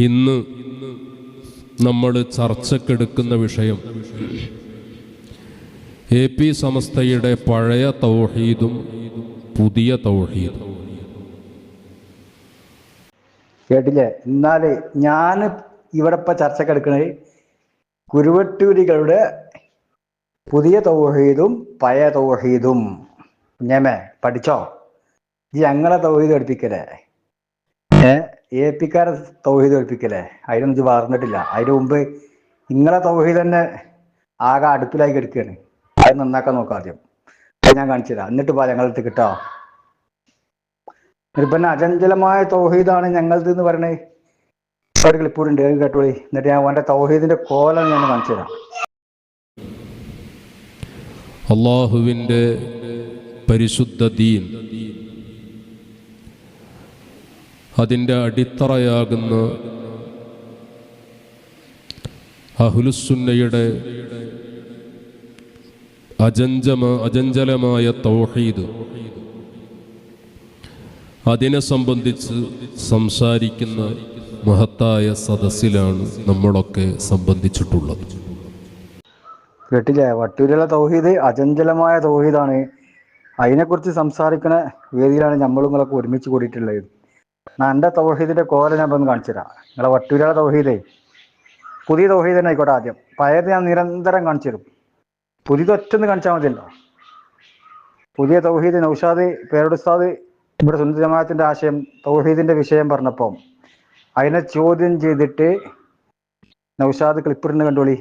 ഇന്ന് നമ്മൾ ചർച്ചക്കെടുക്കുന്ന വിഷയം എ പി സമസ്തയുടെ പഴയ തൗഹീദും പുതിയ തൗഹീദും. കേട്ടില്ലേ? എന്നാൽ ഞാൻ ഇവിടെ ഇപ്പൊ ചർച്ചക്കെടുക്കുന്നത് കുരുവട്ടൂരികളുടെ പുതിയ തൗഹീദും പഴയ തൗഹീദും. ഞമേ പഠിച്ചോ? ഈ ഞങ്ങളെ തൗഹീദ് പഠിപ്പിക്കലേ ഏ? എ പിക്കാരെ തൗഹീദ് പഠിപ്പിക്കലേ അതിനൊന്നും ഇത് വളർന്നിട്ടില്ല. അതിന് മുമ്പ് നിങ്ങളെ തൗഹീദ് തന്നെ ആകെ അടുപ്പിലായി കിടക്കുകയാണ് അത് നന്നാക്കാൻ നോക്കാം ആദ്യം. ഞാൻ കാണിച്ചു തരാം. എന്നിട്ട് പാ ഞങ്ങളടുത്ത് കിട്ടോ. പിന്നെ അചഞ്ചലമായ തൗഹീദാണ് ഞങ്ങളത് എന്ന് പറയണേ. ഒരു ക്ലിപ്പൂടുണ്ട് അത് കേട്ടോളി. എന്നിട്ട് ഞാൻ അവന്റെ തൗഹീദിന്റെ കോലം ഞാൻ കാണിച്ചു തരാം. അള്ളാഹുവിന്റെ പരിശുദ്ധ ദീൻ. അതിന്റെ അടിത്തറയാകുന്ന അഹുലുസുന്നയുടെ അജഞ്ചമ അജഞ്ചലമായ തൗഹീദ് അതിനെ സംബന്ധിച്ച് സംസാരിക്കുന്ന മഹത്തായ സദസ്സിലാണ് നമ്മളൊക്കെ സംബന്ധിച്ചിട്ടുള്ളത്. കേട്ടില്ലേ? വട്ടൂരിലെ തൗഹീദ് അജഞ്ചലമായ തൗഹീദാണ്. അതിനെക്കുറിച്ച് സംസാരിക്കുന്ന വേദിയിലാണ് നമ്മളും നിങ്ങളൊക്കെ ഒരുമിച്ച് കൂടിയിട്ടുള്ളത്. ഞാൻ എന്റെ തൗഹീദിന്റെ കോല ഞാൻ ഒന്ന് കാണിച്ചു തരാം. നിങ്ങളെ വട്ടൂരാളെ തൗഹീദേ. പുതിയ തൗഹീദ് തന്നെ ആയിക്കോട്ടെ ആദ്യം. പഴയത് ഞാൻ നിരന്തരം കാണിച്ചു തരും. പുതിയത് ഒറ്റൊന്ന് കാണിച്ചാൽ മതിയല്ലോ. പുതിയ തൗഹീദ് നൗഷാദ് പേരുടുസ്താദ് ഇവിടെ സുന്ദര ജമാഅത്തിന്റെ ആശയം തൗഹീദിന്റെ വിഷയം പറഞ്ഞപ്പം അതിനെ ചോദ്യം ചെയ്തിട്ട് നൗഷാദ് ക്ലിപ്പിടുന്ന കണ്ടോളി.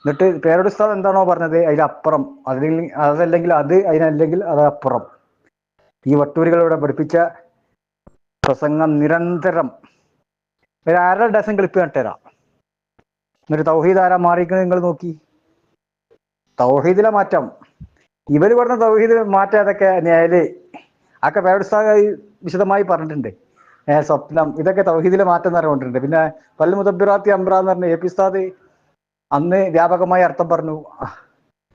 എന്നിട്ട് പേരോട് ഉസ്താദ് എന്താണോ പറഞ്ഞത് അതിലപ്പുറം. അതല്ലെങ്കിൽ അതല്ലെങ്കിൽ അത് അതിനല്ലെങ്കിൽ അത് അപ്പുറം ഈ വട്ടൂരികളിവിടെ പഠിപ്പിച്ച പ്രസംഗം നിരന്തരം. ഒരു അര ഡസൻ ക്ലിപ്പ് നട്ടുതരാം എന്നൊരു തൗഹീദ് ആരാ മാറിക്കുന്നത് നിങ്ങൾ നോക്കി. തൗഹീദിലെ മാറ്റം. ഇവർ പറഞ്ഞ തൗഹീദ് മാറ്റം അതൊക്കെ നേര് അതൊക്കെ പേരോട് വിശദമായി പറഞ്ഞിട്ടുണ്ട്. ഏഹ് സ്വപ്നം. ഇതൊക്കെ തൗഹീദിലെ മാറ്റം എന്ന് പറഞ്ഞിട്ടുണ്ട് പിന്നെ പല്ല് മുതബിറാത്തി അമ്ര എന്ന് പറഞ്ഞ എ പി അന്ന് വ്യാപകമായി അർത്ഥം പറഞ്ഞു.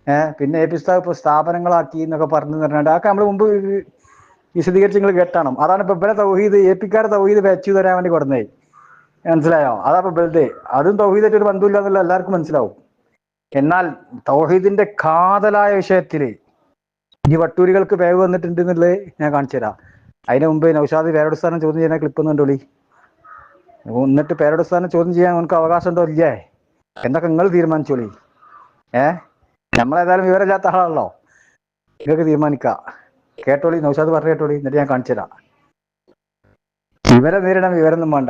ഏഹ് പിന്നെ എ പി ഉസ്താദ് ഇപ്പൊ സ്ഥാപനങ്ങളാക്കി എന്നൊക്കെ പറഞ്ഞു പറഞ്ഞാണ്ട് അതൊക്കെ നമ്മൾ മുമ്പ് വിശദീകരിച്ച് നിങ്ങൾ കേട്ടാണ്. അതാണ് ഇപ്പൊ ഇവരെ തൗഹീദ് എ പിക്കാരെ തൗഹീദ് വെച്ചു തരാൻ വേണ്ടി കൊടുന്നേ. മനസ്സിലായോ? അതാ ഇപ്പൊ ബൽദേ അതും തൗഹീദായിട്ട് ഒരു ബന്ധമില്ല എന്നുള്ള എല്ലാവർക്കും മനസ്സിലാവും. എന്നാൽ തൗഹീദിന്റെ കാതലായ വിഷയത്തിൽ ഈ വട്ടൂരികൾക്ക് പേവ് വന്നിട്ടുണ്ട് എന്നുള്ളത് ഞാൻ കാണിച്ചു തരാം. അതിന് മുമ്പ് നൗഷാദ് പേരോടുസ്ഥാനം ചോദ്യം ചെയ്യുന്ന ക്ലിപ്പ് ഒന്നും ഉണ്ടോളി എന്നിട്ട് പേരോടുസ്ഥാനം ചോദ്യം ചെയ്യാൻ നമുക്ക് അവകാശം ഉണ്ടോ ഇല്ലേ? എന്നൊക്കെ നിങ്ങൾ തീരുമാനിച്ചോളി? ഏ? നമ്മളേതായാലും വിവരമില്ലാത്ത ആളാണല്ലോ. നിങ്ങൾക്ക് തീരുമാനിക്കാം കേട്ടോളി നൗഷാദ് പറഞ്ഞു കേട്ടോളി എന്നിട്ട് ഞാൻ കാണിച്ചു തരാം. വിവരം നേരിടാൻ വിവരമൊന്നും വേണ്ട.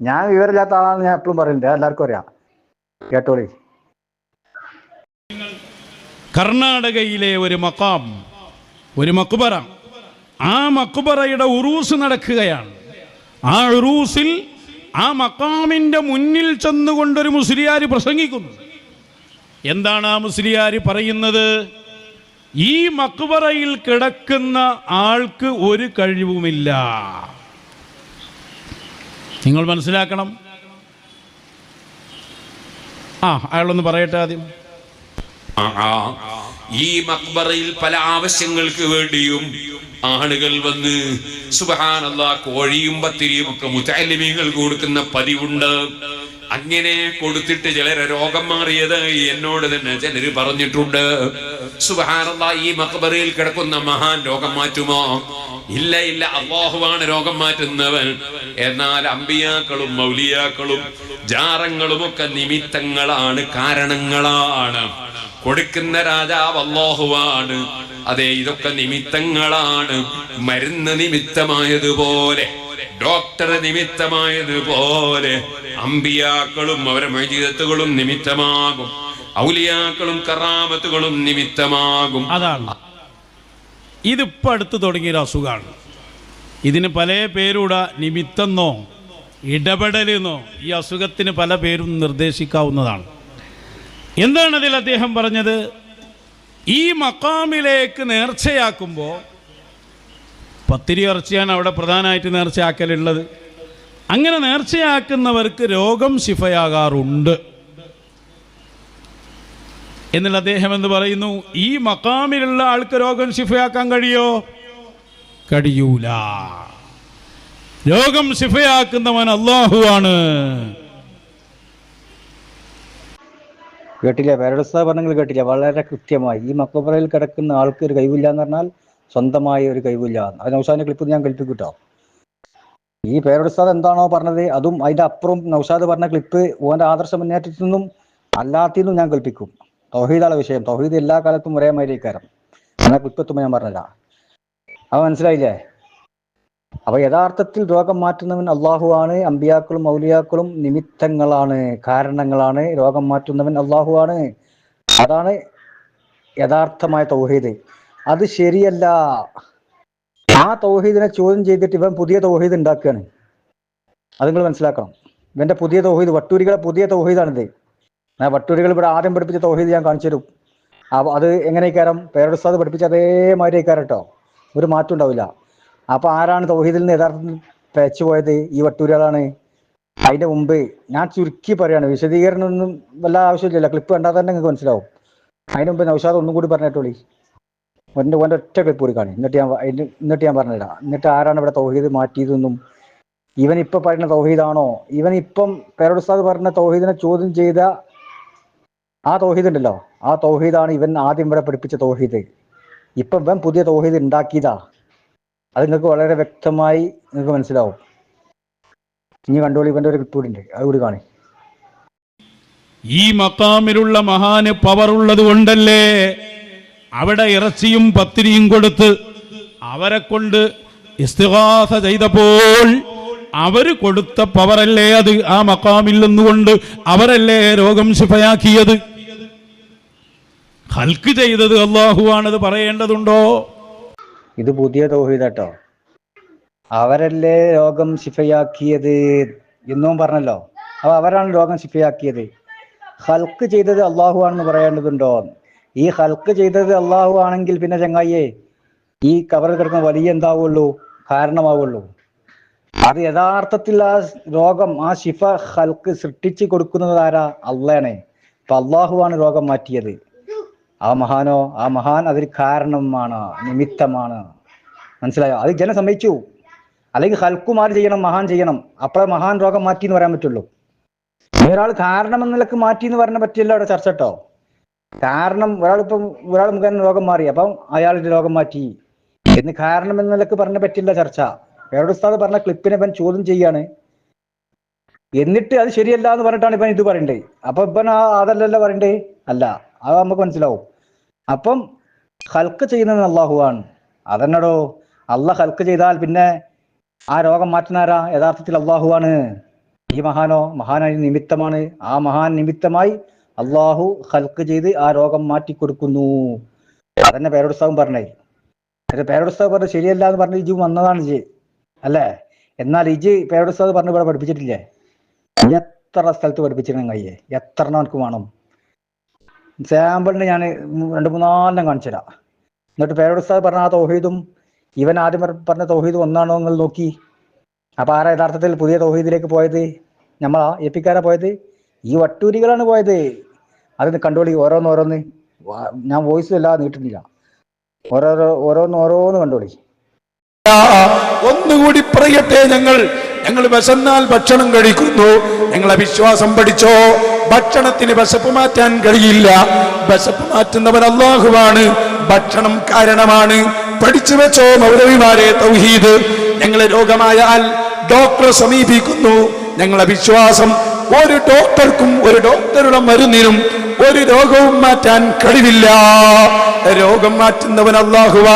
ഞാൻ വിവരമില്ലാത്ത ആളാണെന്ന് ഞാൻ എപ്പോഴും പറയുന്നുണ്ട് എല്ലാവർക്കും അറിയാം. കേട്ടോളി. കർണാടകയിലെ ഒരു മക്കാം ഒരു മക്കുബറ ആ മക്കുബറയുടെ ഉറൂസ് നടക്കുകയാണ്. ആ ഉറൂസിൽ ആ മക്കാമിന്റെ മുന്നിൽ ചെന്നുകൊണ്ടൊരു മുസ്ലിയാർ പ്രസംഗിക്കുന്നു. എന്താണ് ആ മുസ്ലിയാർ പറയുന്നത്? ഈ മക്ബറയിൽ കിടക്കുന്ന ആൾക്ക് ഒരു കഴിവുമില്ല. നിങ്ങൾ മനസ്സിലാക്കണം. ആ അയാളൊന്ന് പറയട്ടെ ആദ്യം. ഈ മക്ബറയിൽ പല ആവശ്യങ്ങൾക്ക് വേണ്ടിയും ആളുകൾ വന്ന് സുബഹാനല്ല കോഴിയും പത്തിരിയും ഒക്കെ മുത്താലിമീങ്ങൾ കൊടുക്കുന്ന പതിവുണ്ട്. അങ്ങനെ കൊടുത്തിട്ട് ചിലരെ രോഗം മാറിയത് എന്നോട് തന്നെ ചിലര് പറഞ്ഞിട്ടുണ്ട്. സുബഹാനല്ല ഈ മക്ബറയിൽ കിടക്കുന്ന മഹാൻ രോഗം മാറ്റുമോ? ഇല്ല ഇല്ല അള്ളാഹുവാണ് രോഗം മാറ്റുന്നവൻ. എന്നാൽ അമ്പിയാക്കളും മൗലിയാക്കളും ജാറങ്ങളും ഒക്കെ നിമിത്തങ്ങളാണ് കാരണങ്ങളാണ്. കൊടുക്കുന്ന രാജാവ് അള്ളാഹുവാണ് അതെ ഇതൊക്കെ നിമിത്തങ്ങളാണ്. മരുന്ന് നിമിത്തമായതുപോലെ ഡോക്ടർ നിമിത്തമായതുപോലെ അമ്പിയാക്കളും അവരെ മൈജീതത്തുകളും നിമിത്തമാകും. ഔലിയാക്കളും കറാമത്തുകളും നിമിത്തമാകും. അതാണ്. ഇതിപ്പോൾ അടുത്ത് തുടങ്ങിയൊരു അസുഖമാണ് ഇതിന് പല പേരൂടെ നിമിത്തെന്നോ ഇടപെടലെന്നോ ഈ അസുഖത്തിന് പല പേരും നിർദ്ദേശിക്കാവുന്നതാണ്. എന്താണ് അതിൽ അദ്ദേഹം പറഞ്ഞത്? ഈ മക്കാമിലേക്ക് നേർച്ചയാക്കുമ്പോൾ പത്തിരി ഇറച്ചിയാണ് അവിടെ പ്രധാനമായിട്ട് നേർച്ചയാക്കലുള്ളത്. അങ്ങനെ നേർച്ചയാക്കുന്നവർക്ക് രോഗം ശിഫയാകാറുണ്ട്. എന്നുള്ള അദ്ദേഹം എന്ന് പറയുന്നു? ഈ മക്കാമിലുള്ള ആൾക്ക് രോഗം ശിഫയാക്കാൻ കഴിയോ? കഴിയൂല. രോഗം ശിഫയാക്കുന്നവൻ അള്ളാഹുവാണ് കേട്ടില്ല? പേരടുസ്ത പറഞ്ഞെങ്കിൽ കേട്ടില്ല? വളരെ കൃത്യമായി. ഈ മക്കബറയിൽ കിടക്കുന്ന ആൾക്ക് ഒരു കഴിവില്ല എന്ന് പറഞ്ഞാൽ സ്വന്തമായ ഒരു കഴിവില്ല അത് അവസാന ക്ലിപ്പ് ഞാൻ കേൾപ്പിക്കും കേട്ടോ ഈ പേരടുസ്താദ് എന്താണോ പറഞ്ഞത് അതും അതിന്റെ അപ്പുറം നൗഷാദ് പറഞ്ഞ ക്ലിപ്പ് ഓന്റെ ആദർശ മുന്നേറ്റത്തിൽ നിന്നും അല്ലാത്തിന്നും ഞാൻ കേൾപ്പിക്കും. തൗഹീദാണ് വിഷയം. തൗഹീദ് എല്ലാ കാലത്തും ഒരേ മാതിരി അങ്ങനെ എത്തുമ്പോൾ ഞാൻ പറഞ്ഞില്ല അവ മനസ്സിലായില്ലേ? അപ്പൊ യഥാർത്ഥത്തിൽ രോഗം മാറ്റുന്നവൻ അള്ളാഹു ആണ്. അമ്പിയാക്കളും മൗലിയാക്കളും നിമിത്തങ്ങളാണ് കാരണങ്ങളാണ്. രോഗം മാറ്റുന്നവൻ അള്ളാഹു ആണ്. അതാണ് യഥാർത്ഥമായ തൗഹീദ്. അത് ശരിയല്ല. ആ തൗഹീദിനെ ചോദ്യം ചെയ്തിട്ട് ഇവൻ പുതിയ തൗഹീദ് ഉണ്ടാക്കുകയാണ്. അത് നിങ്ങൾ മനസ്സിലാക്കണം. ഇവന്റെ പുതിയ തൗഹീദ് വട്ടൂരികളെ പുതിയ തൗഹീദാണിത്. വട്ടൂരികൾ ഇവിടെ ആദ്യം പഠിപ്പിച്ച തോഹീദ് ഞാൻ കാണിച്ചു തരും. അത് എങ്ങനെയൊക്കെയാരം പേരുസ്താദ് പഠിപ്പിച്ച അതേമാതിരി കേട്ടോ ഒരു മാറ്റം ഉണ്ടാവില്ല. അപ്പൊ ആരാണ് തൗഹീദിൽ നിന്ന് യഥാർത്ഥത്തിൽ പേച്ചു പോയത്? ഈ വട്ടൂരികളാണ്. അതിന്റെ മുമ്പ് ഞാൻ ചുരുക്കി പറയാണ്. വിശദീകരണം ഒന്നും വല്ല ആവശ്യമില്ല ക്ലിപ്പ് കണ്ടാൽ തന്നെ നിങ്ങൾക്ക് മനസ്സിലാവും. അതിന് മുമ്പ് നൗഷാദ് ഒന്നും കൂടി പറഞ്ഞിട്ടോളി. എന്റെ ഓന്റെ ഒറ്റ ക്ലിപ്പ് കൂടി കാണി. എന്നിട്ട് ഞാൻ എന്നിട്ട് ഞാൻ പറഞ്ഞില്ല എന്നിട്ട് ആരാണ് ഇവിടെ തൗഹീദ് മാറ്റിയതെന്നും. ഇവൻ ഇപ്പൊ പറയുന്ന തൗഹീദാണോ? ഇവൻ ഇപ്പം പേരോടുസ്താദ് പറഞ്ഞ തൗഹീദിനെ ചോദ്യം ചെയ്ത ആ തൗഹീദ് ഉണ്ടല്ലോ. ആ തൗഹീദാണ് ഇവൻ ആദ്യം ഇവിടെ പഠിപ്പിച്ച തൗഹീദ്. ഇപ്പം ഇവൻ പുതിയ തൗഹീദ് ഉണ്ടാക്കിയതാ. അത് നിങ്ങൾക്ക് വളരെ വ്യക്തമായി നിങ്ങൾക്ക് മനസ്സിലാവും. ഇനി കണ്ടോളി ഇവന്റെ ഒരു ക്ലിപ്പ് കൂടി ഉണ്ട് അത് കൂടി കാണി. ഈ മക്കാമിലുള്ള മഹാന് പവർ ഉള്ളത് കൊണ്ടല്ലേ അവിടെ ഇറച്ചിയും പത്തിരിയും കൊടുത്ത് അവരെ കൊണ്ട് ഇസ്തിഹാസ ചെയ്തപ്പോൾ അവർ കൊടുത്ത പവറല്ലേ അത് ആ മക്കാമിൽ നിന്നുകൊണ്ട് അവരല്ലേ രോഗം ശിഫയാക്കിയത്? ഹൽക്ക് ചെയ്തത് അള്ളാഹുവാണത് പറയേണ്ടതുണ്ടോ? ഇത് പുതിയ തോഹിതട്ടോ അവരല്ലേ രോഗം ശിഫയാക്കിയത് എന്നും പറഞ്ഞല്ലോ. അപ്പൊ അവരാണ് രോഗം ശിഫയാക്കിയത്. ഹൽക്ക് ചെയ്തത് അള്ളാഹു ആണെന്ന് പറയേണ്ടതുണ്ടോ? ഈ ഹൽക്ക് ചെയ്തത് അള്ളാഹു ആണെങ്കിൽ പിന്നെ ചങ്ങായിയെ ഈ കവറിൽ കിടക്കുന്ന വലിയ എന്താവുള്ളൂ? കാരണമാവുള്ളൂ. അത് യഥാർത്ഥത്തിൽ ആ രോഗം ആ ശിഫ ഹൽക്ക് സൃഷ്ടിച്ചു കൊടുക്കുന്നത് ആരാ? അള്ളയാണ് അപ്പൊ അള്ളാഹു ആണ് രോഗം മാറ്റിയത്. ആ മഹാനോ ആ മഹാൻ അതിന് കാരണമാണ് നിമിത്തമാണ്. മനസ്സിലായോ? അത് ജനം സമ്മതിച്ചു. അല്ലെങ്കിൽ ഹൽക്കുമാർ ചെയ്യണം മഹാൻ ചെയ്യണം. അപ്പോഴേ മഹാൻ രോഗം മാറ്റി എന്ന് പറയാൻ പറ്റുള്ളൂ. ഒരാൾ കാരണം എന്ന നിലയ്ക്ക് മാറ്റി എന്ന് പറഞ്ഞ പറ്റില്ല അവിടെ ചർച്ച കേട്ടോ. കാരണം ഒരാളിപ്പം ഒരാൾ മുഖേന രോഗം മാറി അപ്പം അയാളുടെ രോഗം മാറ്റി. എന്ന് കാരണം എന്ന നിലയ്ക്ക് പറഞ്ഞ പറ്റില്ല ചർച്ച. വേറൊരു ഉസ്താദ് പറഞ്ഞ ക്ലിപ്പിനെ ഇവൻ ചോദ്യം ചെയ്യാണ്. എന്നിട്ട് അത് ശരിയല്ല എന്ന് പറഞ്ഞിട്ടാണ് ഇവൻ ഇത് പറയണ്ടേ. അപ്പൊ ആ അതല്ലല്ലോ പറയണ്ടേ? അല്ല. അത് നമുക്ക് മനസ്സിലാവും. അപ്പം ഹൽക്ക് ചെയ്യുന്നത് അള്ളാഹുവാണ് അതെന്നടോ? അള്ളാഹ് ഹൽക്ക് ചെയ്താൽ പിന്നെ ആ രോഗം മാറ്റുന്നാരാ യഥാർത്ഥത്തിൽ അള്ളാഹുവാണ് ഈ മഹാനോ മഹാനായി നിമിത്തമാണ്. ആ മഹാൻ നിമിത്തമായി അള്ളാഹു ഹൽക്ക് ചെയ്ത് ആ രോഗം മാറ്റി കൊടുക്കുന്നു അതന്നെ പേരോടുസ്താവും പറഞ്ഞേ. അത് പേരോടുസ്താവ് പറഞ്ഞത് ശരിയല്ല എന്ന് പറഞ്ഞ് ഇജു വന്നതാണ് ഇജ് അല്ലേ? എന്നാൽ ഇജ് പേരോടുസ്താവ് പറഞ്ഞ് ഇവിടെ പഠിപ്പിച്ചിട്ടില്ലേ? എത്ര സ്ഥലത്ത് പഠിപ്പിച്ചിരുന്നു കയ്യെ? എത്ര എനിക്ക് വേണം? സാമ്പിളിന് ഞാൻ രണ്ട് മൂന്നാലെണ്ണം കാണിച്ചു തരാം എന്നിട്ട് പേരോടുസ്താവ് പറഞ്ഞ ആ തൗഹീദും ഇവൻ ആദ്യം പറഞ്ഞ തൗഹീദ് ഒന്നാണോ നിങ്ങൾ നോക്കി. അപ്പൊ ആരാ യഥാർത്ഥത്തിൽ പുതിയ തൗഹീദിലേക്ക് പോയത്? നമ്മളാ എപ്പിക്കാരാ പോയത്? ഈ വട്ടൂരികളാണ് പോയത്. അത് കണ്ടോളി ഓരോന്ന് ഓരോന്ന്. ഞാൻ വോയിസ് എല്ലാം നീട്ടുന്നില്ല. ഓരോരോ ഓരോന്ന് ഓരോന്ന് കണ്ടോളി ഒന്നുകൂടി പറയട്ടെ ഞങ്ങൾ. ഞങ്ങൾ വിശന്നാൽ ഭക്ഷണം കഴിക്കുന്നു. ഞങ്ങളെ വിശ്വാസം പഠിച്ചോ? ഭക്ഷണത്തിന് വിശപ്പ് മാറ്റാൻ കഴിയില്ല. വിശപ്പ് മാറ്റുന്നവൻ അള്ളാഹുവാണ് ഭക്ഷണം കാരണമാണ്. പഠിച്ചു വെച്ചോ മൗലവിമാരെ തൗഹീദ്. ഞങ്ങളെ രോഗമായാൽ ഡോക്ടറെ സമീപിക്കുന്നു. ഞങ്ങളെ വിശ്വാസം ഒരു ഡോക്ടർക്കും ഒരു ഡോക്ടറുടെ മരുന്നിനും ഒരു രോഗവും മാറ്റാൻ കഴിവില്ല. രോഗം മാറ്റുന്നവൻ അള്ളാഹുവ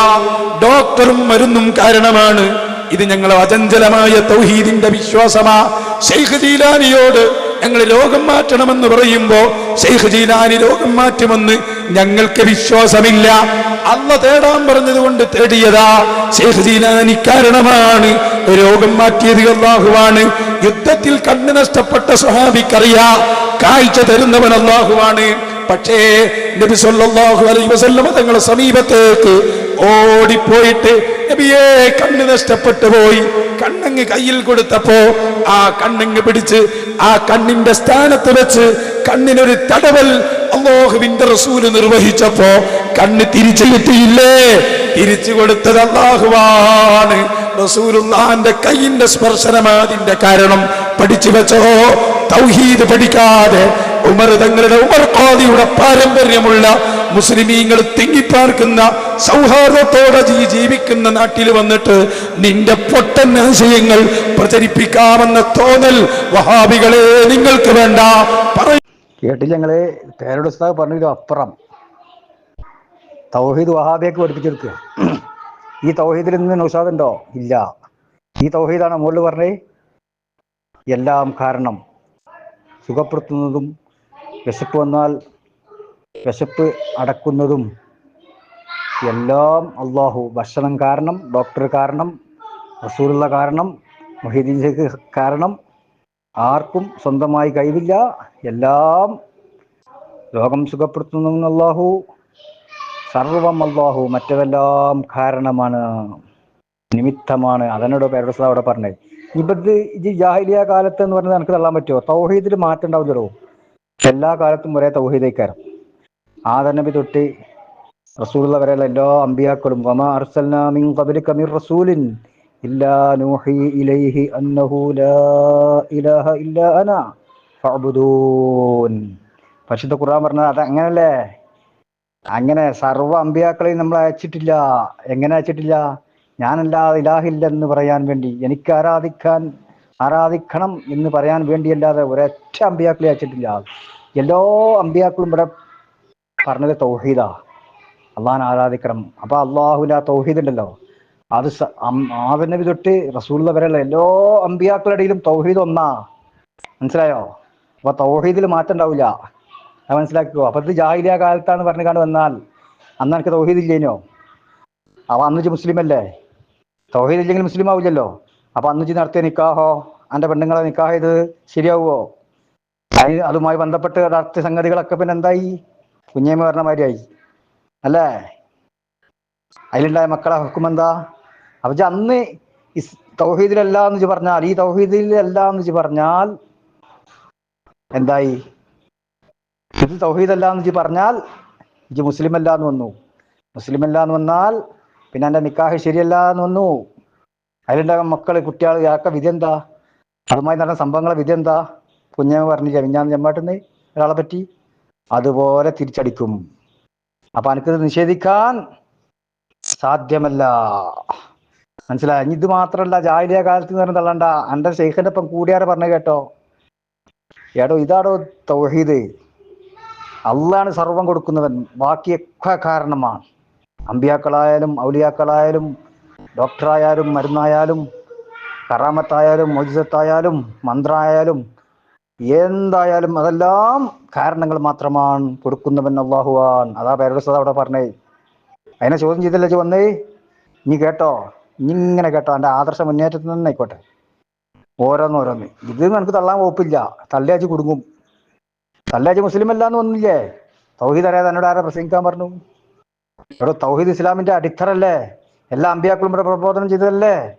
ഡോക്ടറും മരുന്നും കാരണമാണ്. ഇത് ഞങ്ങൾ അചഞ്ചലമായ തൗഹീദിന്റെ വിശ്വാസമാ. ശൈഖ് ജീലാനിയോട് ഞങ്ങൾ ലോകം മാറ്റണമെന്ന് പറയുമ്പോ ഷെയ്ഖ് ജീലാനി ലോകം മാറ്റുമെന്ന് ഞങ്ങൾക്ക് വിശ്വാസമില്ല. അന്ന് തേടാൻ പറഞ്ഞത് കൊണ്ട് തേടിയതാ ഷെയ്ഖ് ജീലാനി കാരണമാണ്. രോഗം മാറ്റിയത് അള്ളാഹുവാണ് യുദ്ധത്തിൽ കണ്ണു നഷ്ടപ്പെട്ട സ്വഹാബിക്കറിയാ കാഴ്ച തരുന്നവൻ അള്ളാഹുവാണ് പക്ഷേ നബി സല്ലല്ലാഹു അലൈഹി തങ്ങളുടെ സമീപത്തേക്ക് ഓടിപ്പോയിട്ട് നബിയെ കണ്ണ് നഷ്ടപ്പെട്ടു പോയി. കണ്ണങ്ങ് കയ്യിൽ കൊടുത്തപ്പോ ആ കണ്ണങ്ങ് പിടിച്ച് ആ കണ്ണിന്റെ സ്ഥാനത്ത് വെച്ച് കണ്ണിനൊരു തടവൽ അള്ളാഹുവിന്റെ റസൂൽ നിർവഹിച്ചപ്പോ കണ്ണ് തിരിച്ചു കിട്ടിയില്ലേ? തിരിച്ചു കൊടുത്തത് അള്ളാഹുവാണ്. റസൂലുള്ളാന്റെ കൈയിന്റെ സ്പർശനമാതിന്റെ കാരണം പഠിച്ചു വെച്ചോ. തൗഹീദ് പഠിക്കാതെ ഉമർ തങ്ങളുടെ ഉമർ ഖാദിയുടെ പാരമ്പര്യമുള്ള മുസ്ലിമീങ്ങൾ തിങ്ങിപ്പാർക്കുന്ന സൗഹാർദ്ദത്തോടെ ജീ- ജീവിക്കുന്ന നാട്ടിൽ വന്നിട്ട് നിന്റെ പൊട്ടൻ ആശയങ്ങൾ പ്രചരിപ്പിക്കാമെന്ന തോന്നൽ വഹാബികളെ നിങ്ങൾക്ക് വേണ്ട. കേട്ടില്ല ഞങ്ങൾ പേരുടെ ഉസ്താദ് പറഞ്ഞതിലും അപ്പുറം. തൗഹീദ് വഹാബിയൊക്കെ പഠിപ്പിച്ചെടുക്കുക ഈ തൗഹീദിൽ നിന്ന് നൗഷാദുണ്ടോ? ഇല്ല. ഈ തൗഹീദാണ് മുകളിൽ പറഞ്ഞേ എല്ലാം കാരണം. സുഖപ്പെടുത്തുന്നതും വിശപ്പ് വന്നാൽ വിശപ്പ് അടക്കുന്നതും എല്ലാം അള്ളാഹു ഭക്ഷണം കാരണം ഡോക്ടർ കാരണം റസൂലുള്ള കാരണം മൊഹീദ്ദീൻ കാരണം. ആർക്കും സ്വന്തമായി കഴിവില്ല. എല്ലാം ലോകം സുഖപ്പെടുത്തുന്നു അള്ളാഹു സർവം അള്ളാഹു മറ്റതെല്ലാം കാരണമാണ് നിമിത്തമാണ്. അതെന്നോട് പേരുടെ അവിടെ പറഞ്ഞത്. ഇപ്പത് ഇത് ജാഹിലിയ കാലത്ത് എന്ന് പറഞ്ഞാൽ എനിക്ക് തള്ളാൻ പറ്റുമോ? തൗഹീദിൽ മാറ്റം ഉണ്ടാവില്ലടോ? എല്ലാ കാലത്തും ഒരേ തൗഹീദേക്കാരം ആദനബി തൊട്ട് റസൂലുള്ള വരെയുള്ള എല്ലാ അമ്പിയാക്കളും വമാ അർസൽനാ മിൻ ഖബ്ലിക മിർ റസൂലിൻ ഇല്ലാ നൂഹി ഇലൈഹി അന്നഹു ലാ ഇലാഹ ഇല്ലാ അന ഫഅബ്ദൂൻ. പരിശുദ്ധ ഖുർആൻ പറഞ്ഞത് അത് അങ്ങനല്ലേ? അങ്ങനെ സർവ അമ്പിയാക്കളെയും നമ്മൾ അയച്ചിട്ടില്ല. എങ്ങനെ അയച്ചിട്ടില്ല? ഞാനല്ലാതെ ഇലാഹില്ലെന്ന് പറയാൻ വേണ്ടി എനിക്ക് ആരാധിക്കാൻ ആരാധിക്കണം എന്ന് പറയാൻ വേണ്ടിയല്ലാതെ ഒരൊറ്റ അമ്പിയാക്കളെ അയച്ചിട്ടില്ല. എല്ലാ അമ്പിയാക്കളും ഇവിടെ പറഞ്ഞത് തൗഹീദാ. അള്ളാഹാൻ ആരാധിക്കണം. അപ്പൊ അള്ളാഹുല തൗഹീദ് ഉണ്ടല്ലോ. അത് ആദം തൊട്ട് റസൂള്ള വരെയുള്ള എല്ലാ അമ്പിയാക്കളുടെ ഇടയിലും തൗഹീദ് ഒന്നാ. മനസ്സിലായോ? അപ്പൊ തൗഹീദിൽ മാറ്റം ഉണ്ടാവില്ല അത് മനസ്സിലാക്കിക്കോ. അപ്പൊ ഇത് ജാഹിലിയ കാലത്താന്ന് പറഞ്ഞു കാണു വന്നാൽ അന്ന് എനിക്ക് തൗഹീദ് ഇല്ലേനോ? അവ അന്ന് മുസ്ലിം അല്ലേ? തൗഹീദ് ഇല്ലെങ്കിൽ മുസ്ലിം ആവില്ലല്ലോ അപ്പൊ അന്ന് നടത്തിയ നിക്കാഹോ? അന്റെ പെണ്ണുങ്ങളെ നിക്കാഹ് ഇത് ശരിയാവുമോ അതുമായി ബന്ധപ്പെട്ട് നടത്തിയ സംഗതികളൊക്കെ പിന്നെ എന്തായി? കുഞ്ഞേമ്മ പറഞ്ഞ അല്ലേ? അതിലുണ്ടായ മക്കളെ ഹുക്കും എന്താ? അപ്പൊ അന്ന് ഇസ് തൗഹീദിലല്ല എന്ന് പറഞ്ഞാൽ ഈ തൗഹീദിലല്ല എന്ന് പറഞ്ഞാൽ എന്തായി? ഇത് തൗഹീദല്ല എന്ന് പറഞ്ഞാൽ ഇത് മുസ്ലിം അല്ല എന്ന് വന്നു. മുസ്ലിം അല്ല എന്ന് വന്നാൽ പിന്നെ എന്റെ നിക്കാഹ് ശരിയല്ല എന്ന് വന്നു. അതിലുണ്ടായ മക്കൾ കുട്ടികൾ ഇയാൾക്കെ വിധി എന്താ? അതുമായി നടന്ന സംഭവങ്ങളെ വിധി എന്താ? കുഞ്ഞമ്മ പറഞ്ഞില്ല മിഞ്ഞാന്ന് ചെമ്മാട്ടുന്ന് ഒരാളെ പറ്റി? അതുപോലെ തിരിച്ചടിക്കും. അപ്പൊ എനിക്കിത് നിഷേധിക്കാൻ സാധ്യമല്ല. മനസ്സിലായി? ഇത് മാത്രമല്ല ജാഹിലിയ കാലത്ത് പറഞ്ഞ തള്ളണ്ട. എന്റെ ഷെയ്ഖിന്റെ ഒപ്പം കൂടിയാരെ പറഞ്ഞു കേട്ടോ. എടോ ഇതാടോ തൗഹീദ്. അള്ളാണ് സർവം കൊടുക്കുന്നവൻ. ബാക്കിയൊക്കെ കാരണമാണ്. അമ്പിയാക്കളായാലും ഔലിയാക്കളായാലും ഡോക്ടറായാലും മരുന്നായാലും കറാമത്തായാലും മോജിസത്തായാലും മന്ത്രായാലും എന്തായാലും അതെല്ലാം കാരണങ്ങൾ മാത്രമാണ് കൊടുക്കുന്നവൻ അള്ളാഹുവാൻ അതാ പേരുടെ അവിടെ പറഞ്ഞേ. അതിനെ ചോദ്യം ചെയ്തില്ലേ വന്നേ? നീ കേട്ടോ? ഇങ്ങനെ കേട്ടോ? എന്റെ ആദർശ മുന്നേറ്റത്തിൽ തന്നെ ആയിക്കോട്ടെ. ഓരോന്നോരോന്ന് ഇത് നിനക്ക് തള്ളാൻ വകുപ്പില്ല. തള്ളിയാച്ച് കുടുങ്ങും. തള്ളിയാച്ച് മുസ്ലിം അല്ല എന്ന് വന്നില്ലേ? തൗഹീദ് അറിയാതെ എന്നോട് ആരാ പ്രസംഗിക്കാൻ പറഞ്ഞു? ഇവിടെ തൗഹീദ് ഇസ്ലാമിന്റെ അടിത്തറല്ലേ? എല്ലാ അമ്പിയാക്കളും ഇവിടെ പ്രബോധനം ചെയ്തതല്ലേ?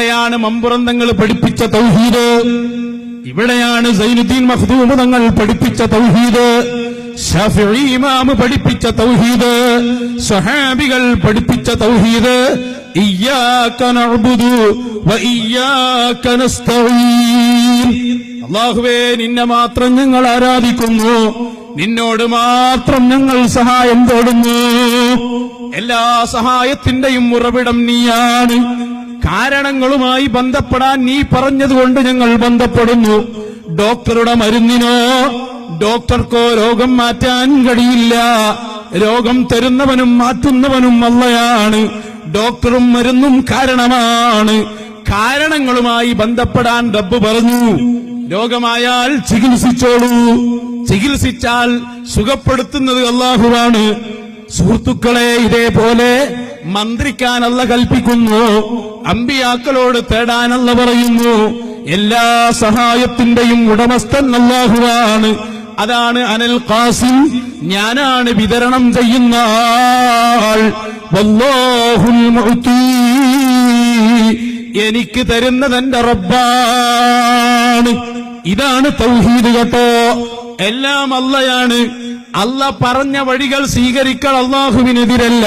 ാണ് മമ്പുറന്തങ്ങൾ പഠിപ്പിച്ച തൗഹീദ്. ഇവിടെയാണ് സൈനുദ്ദീൻ മഹദൂബ് തങ്ങൾ പഠിപ്പിച്ച തൗഹീദ്. ഇമാമ് ഇമാം പഠിപ്പിച്ച തൗഹീദ്. സ്വഹാബികൾ പഠിപ്പിച്ച തൗഹീദ്. അള്ളാഹുവേ നിന്നെ മാത്രം ഞങ്ങൾ ആരാധിക്കുന്നു. നിന്നോട് മാത്രം ഞങ്ങൾ സഹായം തേടുന്നു. എല്ലാ സഹായത്തിന്റെയും ഉറവിടം നീയാണ്. കാരണങ്ങളുമായി ബന്ധപ്പെടാൻ നീ പറഞ്ഞതുകൊണ്ട് ഞങ്ങൾ ബന്ധപ്പെടുന്നു. ഡോക്ടറുടെ മരുന്നിനോ ഡോക്ടർക്കോ രോഗം മാറ്റാൻ കഴിയില്ല. രോഗം തരുന്നവനും മാറ്റുന്നവനും അല്ലയാണ്. ഡോക്ടറും മരുന്നും കാരണമാണ്. കാരണങ്ങളുമായി ബന്ധപ്പെടാൻ റബ്ബ് പറഞ്ഞു. രോഗമായാൽ ചികിത്സിച്ചോളൂ. ചികിത്സിച്ചാൽ സുഖപ്പെടുത്തുന്നത് അള്ളാഹുവാണ് സുഹൃത്തുക്കളെ ഇതേപോലെ മന്ത്രിക്കാനല്ല കൽപ്പിക്കുന്നു. അമ്പിയാക്കളോട് തേടാനല്ല പറയുന്നു. എല്ലാ സഹായത്തിന്റെയും ഉടമസ്ഥൻ അല്ലാഹുവാണ്. അതാണ് അനൽ ഖാസിം ഞാനാണ് വിതരണം ചെയ്യുന്ന ആൾ. വല്ലാഹുൽ മുഅ്തി. എനിക്ക് തരുന്നത് എന്റെ റബ്ബാണ്. ഇതാണ് തൗഹീദ് കേട്ടോ. എല്ലാം അല്ലയാണ് അല്ല പറഞ്ഞ വഴികൾ സ്വീകരിക്കൽ അള്ളാഹുവിനെതിരല്ല.